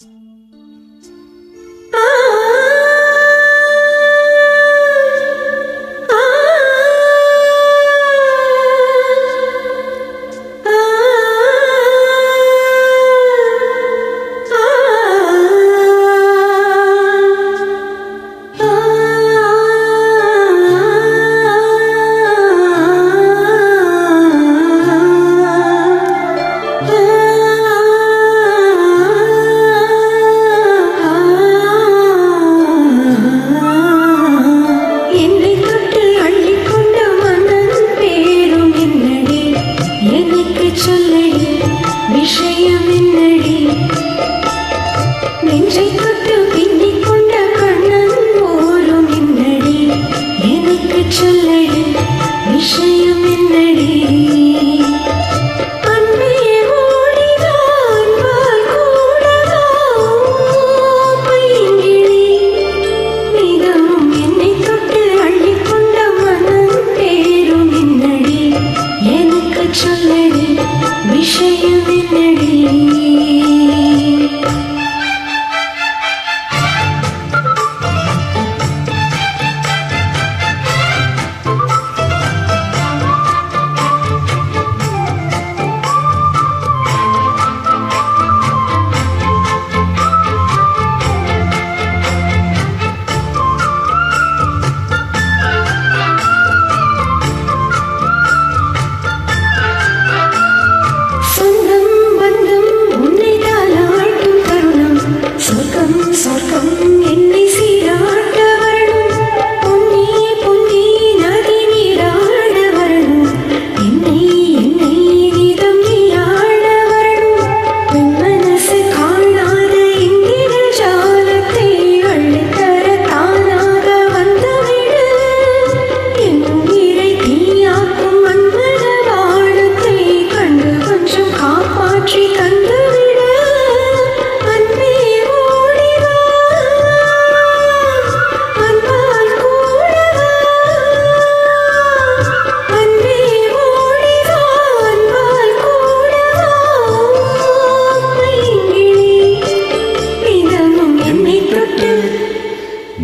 என்னை நெஞ்சை தொட்டு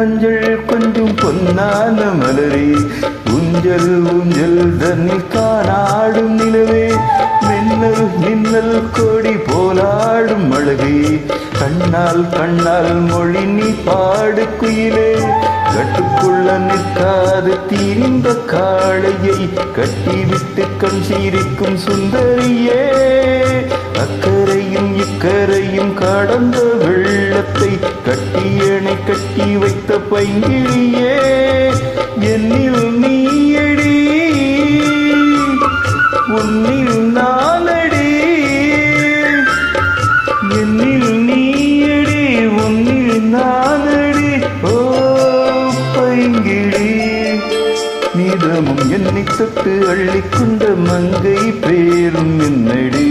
மஞ்சள் கொஞ்சம் பொன்னான மலரே. ஊஞ்சல் ஊஞ்சல் தன்னில் காணாடும் நிலவே. மின்னல் மின்னல் கொடி போலாடும் அழகே கண்ணால் கண்ணால் மொழி நீ பாடு குயிலே. கட்டுக்குள்ள நிற்காது தீரிந்த காளையை. கட்டிவிட்டு கண் சீரிக்கும் சுந்தரியே. அக்கறையும் இக்கரையும் கடந்த வெள்ளத்தை கட்டியணை கட்டி கட்டி வைத்த பைங்கிழியே என்னில் நீயடி உன்னில் நானடி என்னில் நீயடி உன்னில் நானடி. ஓ பைங்கிழி நீதமும் என்னை தொட்டு அள்ளிக்கொண்ட மங்கை பேரும் என்னடி.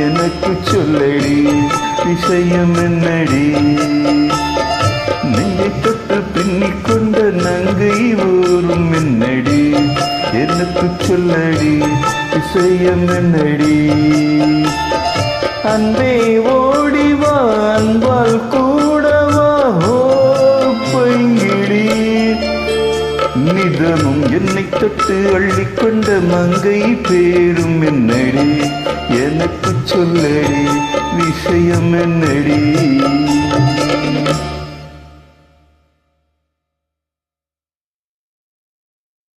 எனக்கு சொல்லடி விஷயம் என்னடி? நெஞ்சை தொட்டு பின்னிக் கொண்ட நங்கை ஊரும் என்னடி எனக்கு சொல்லடி விஷயம் என்னடி? அன்பே ஓடிவா அன்பால் கூடவா ஓ பைங்கிடி நிதமும் என்னை தொட்டு அள்ளிக்கொண்ட மங்கை பேரும் என்னடி எனக்கு சொல்லடி விஷயம் என்னடி?